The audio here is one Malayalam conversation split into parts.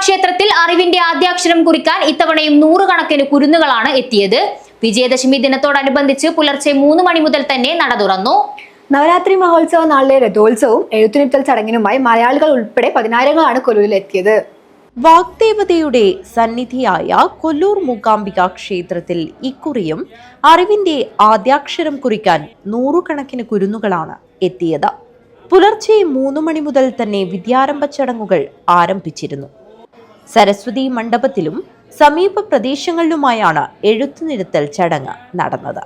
ക്ഷേത്രത്തിൽ അറിവിന്റെ ആദ്യാക്ഷരം കുറിക്കാൻ ഇത്തവണയും നൂറുകണക്കിന് കുരുന്നുകളാണ് എത്തിയത്. വിജയദശമി ദിനത്തോടനുബന്ധിച്ച് പുലർച്ചെ മൂന്ന് മണി മുതൽ തന്നെ നട തുറന്നു. നവരാത്രി മഹോത്സവ നാളിലെ രഥോത്സവവും എഴുത്തിനിരുത്തൽ ചടങ്ങിനുമായി മലയാളികൾ ഉൾപ്പെടെ പതിനായിരങ്ങളാണ് കൊല്ലൂരിൽ എത്തിയത്. വാഗ്ദേവതയുടെ സന്നിധിയായ കൊല്ലൂർ മൂകാംബിക ക്ഷേത്രത്തിൽ ഇക്കുറിയും അറിവിന്റെ ആദ്യാക്ഷരം കുറിക്കാൻ നൂറുകണക്കിന് കുരുന്നുകളാണ് എത്തിയത്. പുലർച്ചെ മൂന്ന് മണി മുതൽ തന്നെ വിദ്യാരംഭ ചടങ്ങുകൾ ആരംഭിച്ചിരുന്നു. സരസ്വതി മണ്ഡപത്തിലും സമീപ പ്രദേശങ്ങളിലുമായാണ് എഴുത്തുനിരുത്തൽ ചടങ്ങ് നടന്നത്.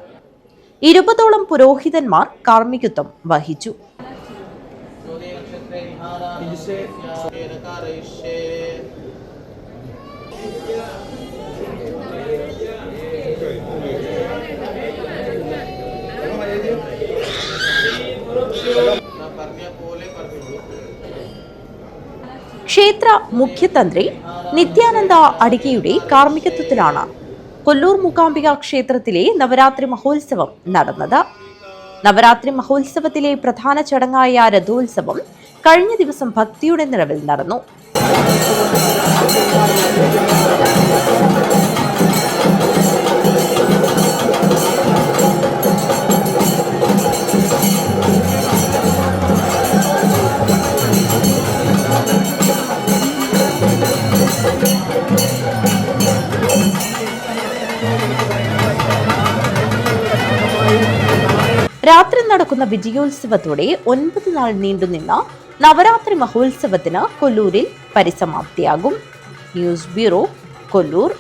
ഇരുപതോളം പുരോഹിതന്മാർ കാർമ്മികത്വം വഹിച്ചു. ക്ഷേത്ര മുഖ്യതന്ത്രി നിത്യാനന്ദ അടികയുടെ കാർമ്മികത്വത്തിലാണ് കൊല്ലൂർ മൂകാംബിക ക്ഷേത്രത്തിലെ നവരാത്രി മഹോത്സവം നടന്നത്. നവരാത്രി മഹോത്സവത്തിലെ പ്രധാന ചടങ്ങായ രഥോത്സവം കഴിഞ്ഞ ദിവസം ഭക്തിയുടെ നിറവിൽ നടന്നു. രാത്രി നടക്കുന്ന വിജയോത്സവത്തോടെ ഒൻപത് നാൾ നീണ്ടുനിന്ന നവരാത്രി മഹോത്സവത്തിന് കൊല്ലൂരിൽ പരിസമാപ്തിയാകും. News bureau Kollur.